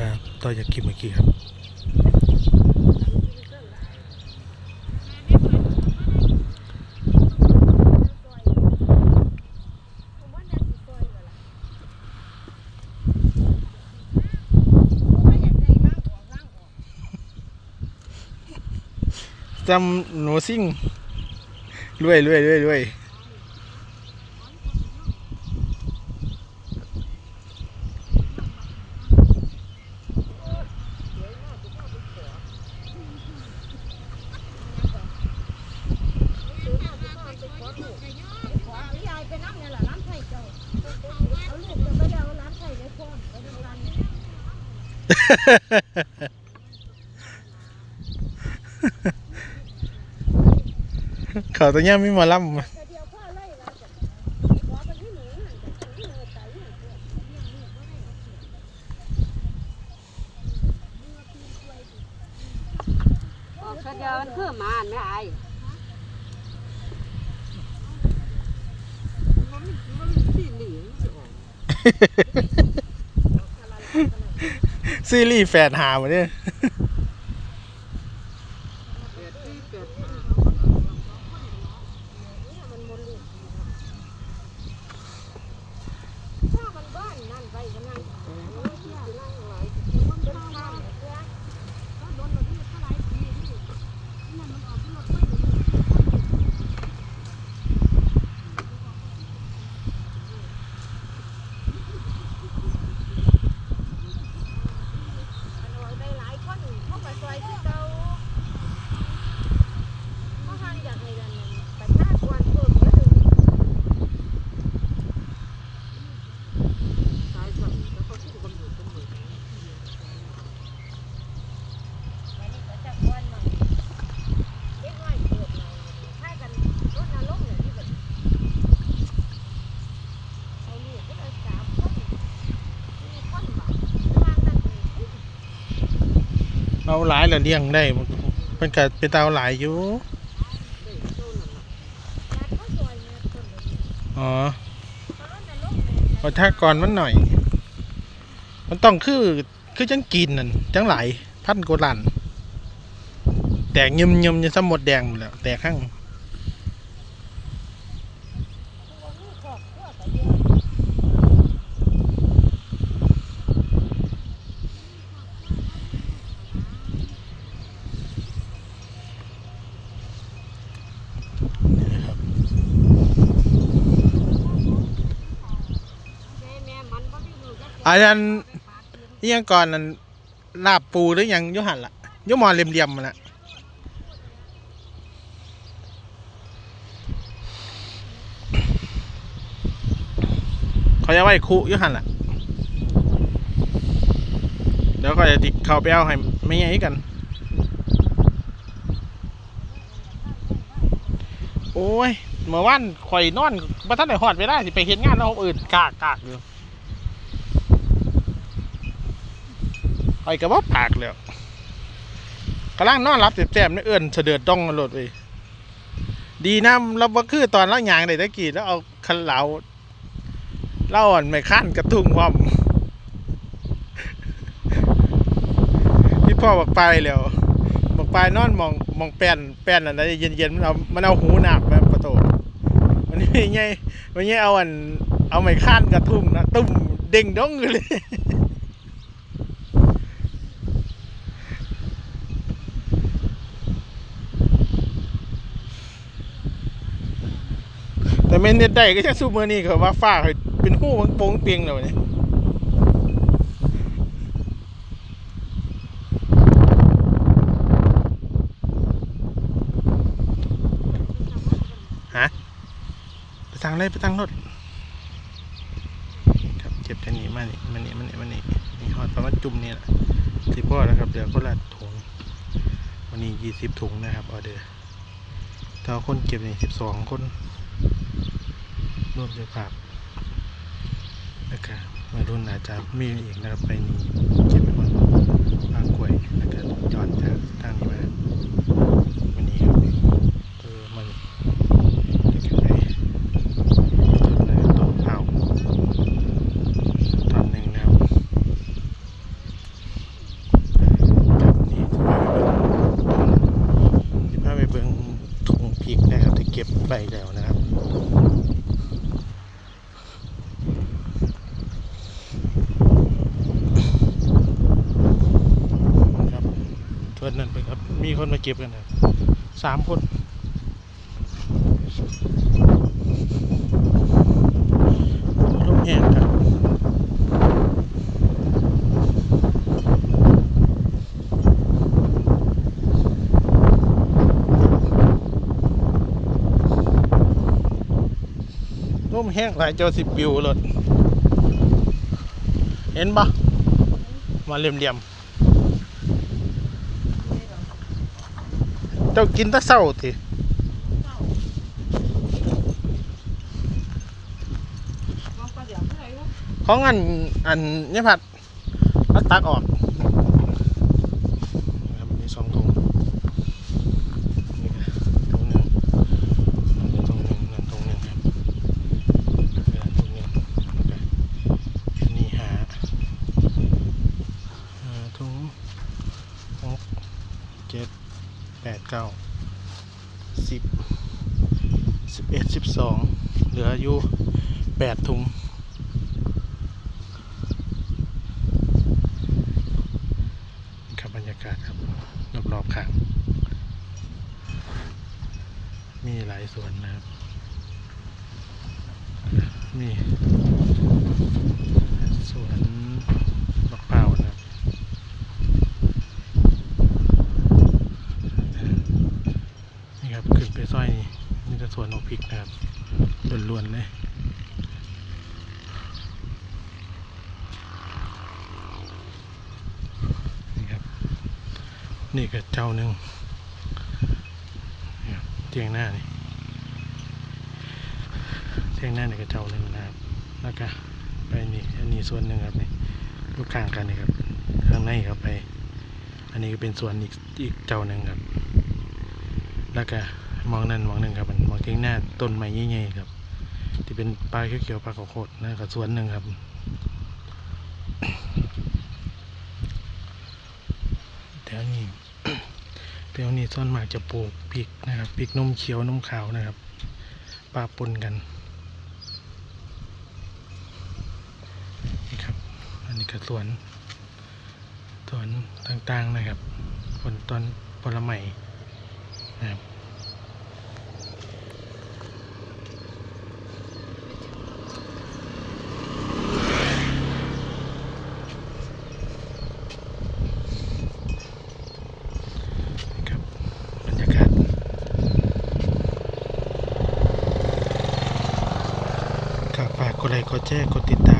กาต่อจากคลิปเมื่อกี้ครับจำหนูซิ่งรวยรวยรวยรวยายไปน้ำเนี่ยแหละร้านไทยเจ้าเอาลูกจะไปเอาร้านไทยได้พ่อไปทำร้านนี้ เขาตัวเนี้ยไม่มาล่ำแต่เดียวพ่อไล่เราจะขอไปที่หนูนั่นจะที่หนูไก่เนี่ยบอกเดียวมันคือหมาไม่อาย ซีรีส์แฟนหามาเนี่ย ถ้ามันบ้านนั่นไปกันนั่งโอ้ยที่นั่งไหลมันเป็นข้ามเนี่ยก็โดนเราที่เท่าไหร่ปีนี่นั่นมันออกที่รถไม่ได้ ได้หลายคนเข้าไปซอยที่เก่าเขาทางอยากให้กันไปท่ากวนเพิ่มเยอะเลยสายสั่งแล้วเขาที่กำหนดกำหนดวันนี้ก็จะกวนหน่อยเด็กน้อยเกิดหน่อยให้กันรถนรกเนี่ยที่แบบเอาลูกก็เลยสามคนมีคนบ้างทางนั้นเอง เอา หลายแล้วเลี้ยงได้มันก็เป็นตาเตาหลายอยู่อ๋อพอถ้าก่อนมันหน่อย มันต้องคือคือจังกินนั่นจังหลพันกุลันแตกยิมยิมจะสมหมดแดงหมดแล้วแตกข้าง อาจารย์อิหยังก่อนนั่นลาบปูหรือยังยุหันละยุหมอนเหลี่ยมๆมันละเขาจะไหว้คุยุหันละเดี๋ยวก็จะติดเขาไปเอาให้ไม่ไงกัน โอ้ยเมื่อวานข่อยนอนบ่ทันได้ฮอดเวลาสิไปเฮ็ดงานแล้วอื่นกากกากอยู่ อยก็บ่ปากแล้วกำลังนอนรับแจ่มๆนี่เอื้อนเสดือดดองรถเว้ยดีนะเราบ่คือตอนเราหยางได้ตะกี้แล้วเอาคันเหลาเล่าอ่อนไม่ค้นกระทุ่งพร้อมพี่พ่อบอกไปแล้วบอกไปนอนมองมองแป้นแป้นอันนั้นเย็นๆมันเอามันเอาหูหนักมาประตูมันนี่ไงมันนี่เอาอันเอาไม้ค้นกระทุ่งนะตุ้มเด้งดองเลย แต่เมนเน็ตได้ก็จะสู้มือนี่เขาว่าฟ้าเป็นหู้มันโป่งเปียงแล้วเนี่ยฮะไปทางไรไปทางรถครับเจ็บแค่นี้มานี่มานี่มานี่มานี่นี่หอดประมาณจุ่มนี่แหละที่พ่อนะครับเดี๋ยวคนละถุงวันนี้ยี่สิบถุงนะครับออเดอร์ถ้าคนเก็บนี่สิบสองคน รวมด้วยภาพนะครับมารุ่นอาจจะมีอีกนะครับไปนี่เก็บไปคนบางกล้วยนะครับจอดจากทางนี้มาวันนี้ครับเออมันเก็บไปต้นเลยต้นเผาตอนหนึ่งนะครับ มีคนมาเก็บกันครับสามคนลมแห้งครับลมแห้งหลายเจ้าสิบปิวเลยเห็นปะมาเหลี่ยมๆ เจ้ากินตะเศร้าทีมองปลาเดี๋ยวเท่าไหร่วะของอันอันเนี่ยผัดเอาตักออกนะครับมีสองถุงนี่ถุงหนึ่งถุงหนึ่งนั่นถุงหนึ่งครับถุงหนึ่งนี่หาหาถุงหกเจ็ด แปดเก้าสิบสิบเอ็ดสิบสองเหลืออยู่แปดถุงครับบรรยากาศครับ รอบๆข้าง มีหลายสวนนะครับ มีสวนมะพร้าวนะครับนี่ครับขึ้นไปซอยนี่ นี่จะสวนอกพริกนะครับล้วนๆเลยนี่ครับ นี่ก็เจ้าหนึ่งนี่ครับเตียงหน้านี่เตียงหน้านี่ก็เจ้าหนึ่งนะครับ แล้วก็ไปนี่อันนี้ส่วนหนึ่งครับนี่ลูกข้างกันนี่ครับข้างในครับไป อันนี้ก็เป็นส่วนอีกอีกเจ้าหนึ่งครับ แล้วก็ มองนั่นมองหนึ่งครับมันมองเตียงหน้าต้นไม้ใหญ่ๆครับ ที่เป็นปลาเขียวๆปลาข้าวโพดนั่นก็ส่วนหนึ่งครับแถวนี้แถวนี้ส่วนมากจะปลูกพริกนะครับพริกนมเขียวนมขาวนะครับปลาปนกันนี่ครับ อันนี้ก็สวนสวนต่างๆนะครับผลต้นผลไม้นะครับบรรยากาศครับฝากกด ไลค์กดแชร์กดติดตาม